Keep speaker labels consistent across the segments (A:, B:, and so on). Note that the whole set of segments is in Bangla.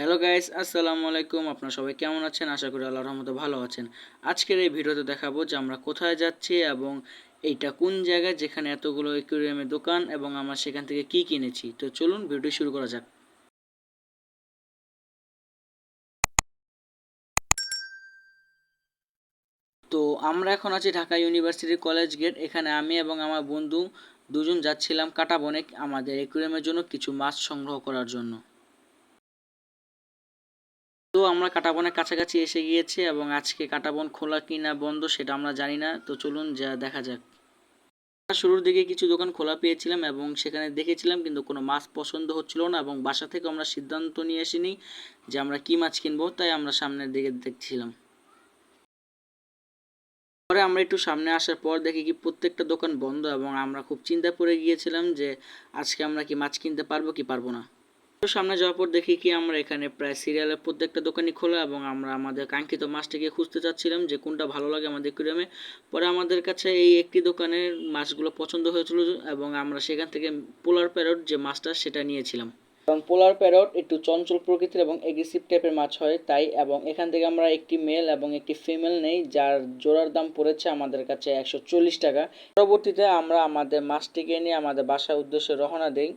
A: হ্যালো গাইস আসসালামু আলাইকুম। আপনারা সবাই কেমন আছেন? আশা করি আল্লাহর রহমতে ভালো আছেন। আজকের এই ভিডিওতে দেখাবো যে আমরা কোথায় যাচ্ছি এবং এইটা কোন জায়গায় যেখানে এতগুলো একুরিয়ামের দোকান এবং আমরা সেখান থেকে কি কিনেছি। তো চলুন ভিডিও শুরু করা যাক। তো আমরা এখন আছি ঢাকা ইউনিভার্সিটির কলেজ গেট। এখানে আমি এবং আমার বন্ধু দুজন যাচ্ছিলাম কাটাবনে আমাদের একুরিয়ামের জন্য কিছু মাছ সংগ্রহ করার জন্য। তো আমরা কাটাবনের কাছাকাছি এসে গিয়েছি এবং আজকে কাটাবন খোলা কি না বন্ধ সেটা আমরা জানি না। তো চলুন যা দেখা যাক। শুরুর দিকে কিছু দোকান খোলা পেয়েছিলাম এবং সেখানে দেখেছিলাম কিন্তু কোনো মাছ পছন্দ হচ্ছিল না এবং বাসা থেকে আমরা সিদ্ধান্ত নিয়ে আসিনি যে আমরা কি মাছ কিনবো, তাই আমরা সামনের দিকে দেখছিলাম। পরে আমরা একটু সামনে আসার পর দেখি কি প্রত্যেকটা দোকান বন্ধ এবং আমরা খুব চিন্তা পড়ে গিয়েছিলাম যে আজকে আমরা কি মাছ কিনতে পারব কি পারব না। সামনে যাওয়ার পর দেখি কি আমরা এখানে প্রায় সিরিয়ালের প্রত্যেকটা দোকানই খোলা এবং আমরা আমাদের কাঙ্ক্ষিত মাছটাকে খুঁজতে চাচ্ছিলাম যে কোনটা ভালো লাগে আমাদের কুরিয়ামে পরে আমাদের কাছে এই একটি দোকানের মাছগুলো পছন্দ হয়েছিল এবং আমরা সেখান থেকে পোলার প্যারট যে মাছটা সেটা নিয়েছিলাম। এবং পোলার প্যারট একটু চঞ্চল প্রকৃতির এবং এগ্রেসিভ টাইপের মাছ হয় তাই এবং এখান থেকে আমরা একটি মেল এবং একটি ফিমেল নেই যার জোড়ার দাম পড়েছে আমাদের কাছে একশো চল্লিশ টাকা। পরবর্তীতে আমরা আমাদের মাছটিকে নিয়ে আমাদের বাসার উদ্দেশ্যে রওনা দিই।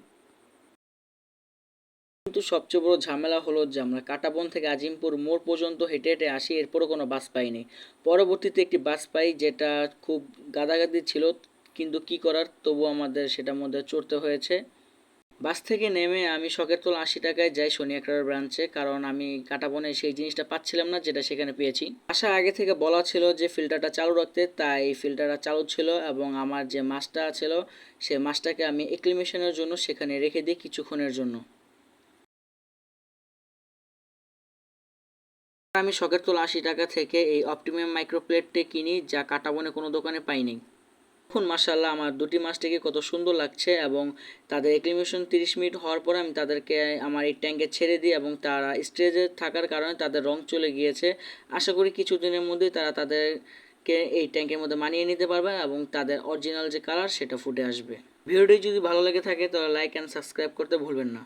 A: কিন্তু সবচেয়ে বড় ঝামেলা হলো যে আমরা কাটাবন থেকে আজিমপুর মোড় পর্যন্ত হেঁটে হেঁটে আসি, এরপরও কোনো বাস পাইনি। পরবর্তীতে একটি বাস পাই যেটা খুব গাদাগাদি ছিল, কিন্তু কি করার তবু আমাদের সেটার মধ্যে চড়তে হয়েছে। বাস থেকে নেমে আমি শখের তোল আশি টাকায় যাই শনি একটার ব্রাঞ্চে কারণ আমি কাটাবনে সেই জিনিসটা পাচ্ছিলাম না যেটা সেখানে পেয়েছি। আসার আগে থেকে বলা ছিল যে ফিল্টারটা চালু রাখতে, তাই ফিল্টারটা চালু ছিল এবং আমার যে মাছটা ছিল, সে মাছটাকে আমি এক্লিমেশনের জন্য সেখানে রেখে দিই কিছুক্ষণের জন্য। আমি শখের তোলা আশি টাকা থেকে এই অপটিমিয়াম মাইক্রোপ্লেটটি কিনি, যা কাটাবনে কোনো দোকানে পাইনি। এখন মাসাল্লাহ আমার দুটি মাছটিকে কত সুন্দর লাগছে এবং তাদের এক্লিমেশন তিরিশ মিনিট হওয়ার পরে আমি তাদেরকে, আমার এই ট্যাঙ্কে ছেড়ে দিই এবং তারা স্টেজে থাকার কারণে তাদের রং চলে গিয়েছে। আশা করি কিছুদিনের মধ্যেই তারা তাদেরকে এই ট্যাঙ্কের মধ্যে মানিয়ে নিতে পারবে এবং তাদের অরিজিনাল যে কালার সেটা ফুটে আসবে। ভিডিওটি যদি ভালো লেগে থাকে, তাহলে লাইক অ্যান্ড সাবস্ক্রাইব করতে ভুলবেন না।